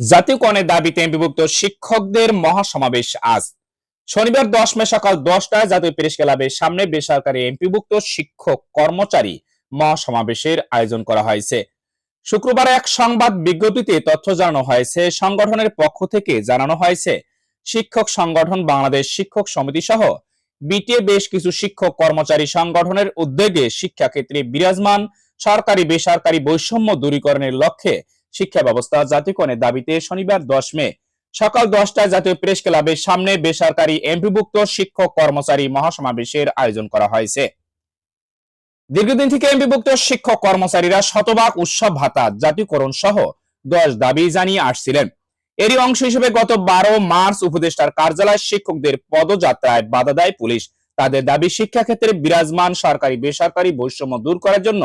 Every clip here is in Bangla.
জাতীয়করণের দাবিতে বিভক্ত শিক্ষকদের মহাসমাবেশ আজ। শনিবার দশ মে সকাল দশটায় জাতীয় প্রেস ক্লাবের সামনে বেসরকারি এমপিভুক্ত শিক্ষক কর্মচারী মহাসমাবেশের আয়োজন করা হয়েছে। শুক্রবার এক সংবাদ বিজ্ঞপ্তিতে তথ্য জানানো হয়েছে, সংগঠনের পক্ষ থেকে জানানো হয়েছে, শিক্ষক সংগঠন বাংলাদেশ শিক্ষক সমিতি সহ বিটিএ বেশ কিছু শিক্ষক কর্মচারী সংগঠনের উদ্যোগে শিক্ষাক্ষেত্রে বিরাজমান সরকারি বেসরকারি বৈষম্য দূরীকরণের লক্ষ্যে শিক্ষা ব্যবস্থা জাতীয়করণের দাবিতে শনিবার দশ মে সকাল দশটায় জাতীয় প্রেস ক্লাবের সামনে বেসরকারি এমপিভুক্ত শিক্ষক কর্মচারী মহাসমাবেশের আয়োজন করা হয়েছে। দীর্ঘদিন থেকে এমপিভুক্ত শিক্ষক কর্মচারীরা শতভাগ উৎসব ভাতা জাতীয়করণ সহ দশ দাবি জানিয়ে আসছিলেন। এরই অংশ হিসেবে গত বারো মার্চ উপদেষ্টার কার্যালয় শিক্ষকদের পদযাত্রায় বাধা দেয় পুলিশ। তাদের দাবি শিক্ষাক্ষেত্রে বিরাজমান সরকারি বেসরকারি বৈষম্য দূর করার জন্য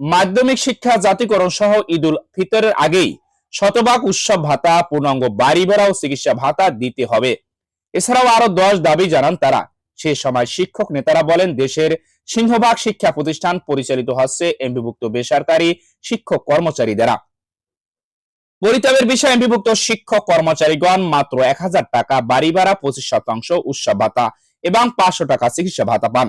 মাধ্যমিক শিক্ষা জাতীয়করণ সহ ঈদুল ফিতরের আগেই শতভাগ উৎসব ভাতা, পূর্ণাঙ্গ বাড়ি ভাড়া ও চিকিৎসা ভাতা দিতে হবে। এছাড়াও আরও দশ দাবি জানান তারা। সে সময় শিক্ষক নেতারা বলেন, দেশের সিংহভাগ শিক্ষা প্রতিষ্ঠান পরিচালিত হচ্ছে এমপিভুক্ত বেসরকারি শিক্ষক কর্মচারী দ্বারা পরিতাপের বিষয়ে এমপিভুক্ত শিক্ষক কর্মচারীগণ মাত্র এক হাজার টাকা বাড়ি ভাড়া পঁচিশ শতাংশ উৎসব ভাতা এবং পাঁচশো টাকা চিকিৎসা ভাতা পান।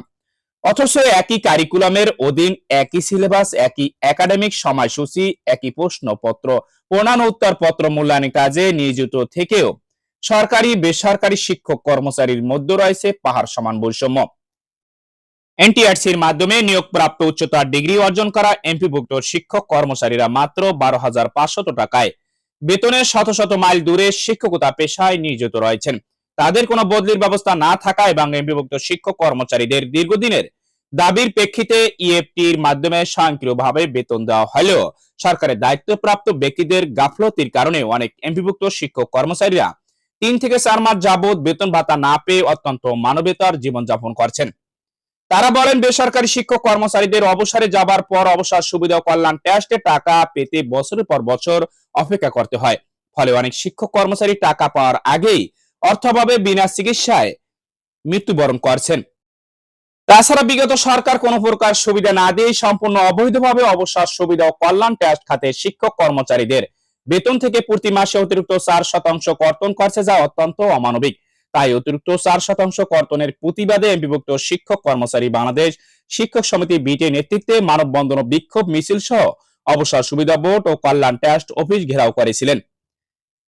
অথচ একই কারিকুলামের অধীন একই সিলেবাস একই একাডেমিক সময়সূচি, একই প্রশ্নপত্র, প্রণান উত্তরপত্র মূল্যায়নের কাজে নিয়োজিত থেকেও সরকারি, বেসরকারি শিক্ষক কর্মচারীর মধ্যে রয়েছে পাহাড় সমান বৈষম্য। এনটিআরসির মাধ্যমে নিয়োগপ্রাপ্ত উচ্চতার ডিগ্রি অর্জন করা এমপিভুক্ত শিক্ষক কর্মচারীরা মাত্র বারো হাজার পাঁচশত টাকায় বেতনের শত শত মাইল দূরে শিক্ষকতা পেশায় নিয়োজিত রয়েছেন। তাদের কোনো বদলির ব্যবস্থা না থাকা এবং এমপিভুক্ত শিক্ষক কর্মচারীদের দীর্ঘদিনের দাবির প্রেক্ষিতে ইএফটির মাধ্যমে স্বয়ংক্রিয়ভাবে বেতন দেওয়া হলেও সরকারের দায়িত্বপ্রাপ্ত ব্যক্তিদের গাফলতির কারণে অনেক এমপিভুক্ত শিক্ষক কর্মচারীরা তিন থেকে চার মাস যাবৎ বেতন ভাতা না পেয়ে অত্যন্ত মানবেতর জীবনযাপন করছেন। তারা বলেন, বেসরকারি শিক্ষক কর্মচারীদের অবসরে যাবার পর অবসর সুবিধা কল্যাণ টেস্টে টাকা পেতে বছরের পর বছর অপেক্ষা করতে হয়। ফলে অনেক শিক্ষক কর্মচারী টাকা পাওয়ার আগেই অর্থাভাবে বিনা চিকিৎসায় মৃত্যুবরণ করছেন। তাছাড়া বিগত সরকার কোন প্রকার সুবিধা না দিয়ে সম্পূর্ণ অবৈধভাবে অবসর সুবিধা ও কল্যাণ টেস্ট খাতে শিক্ষক কর্মচারীদের বেতন থেকে প্রতি মাসে অতিরিক্ত চার শতাংশ কর্তন করছে যা অত্যন্ত অমানবিক। তাই অতিরিক্ত চার শতাংশ কর্তনের প্রতিবাদে বিভক্ত শিক্ষক কর্মচারী বাংলাদেশ শিক্ষক সমিতি বিটে নেতৃত্বে মানববন্ধন বিক্ষোভ মিছিল সহ অবসর সুবিধা বোর্ড ও কল্যাণ টেস্ট অফিস ঘেরাও করেছিলেন।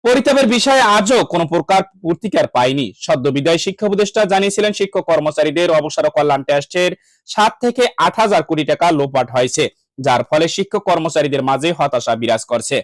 পরিতাপের বিষয়ে আজও কোন প্রকার প্রতিকার পায়নি সদ্য বিদায় শিক্ষা উপদেষ্টা জানিয়েছিলেন, শিক্ষক কর্মচারীদের অবসর কল্যাণ টেস্টের সাত থেকে আট হাজার কোটি টাকা লোপাট হয়েছে, যার ফলে শিক্ষক কর্মচারীদের মাঝে হতাশা বিরাজ করছে।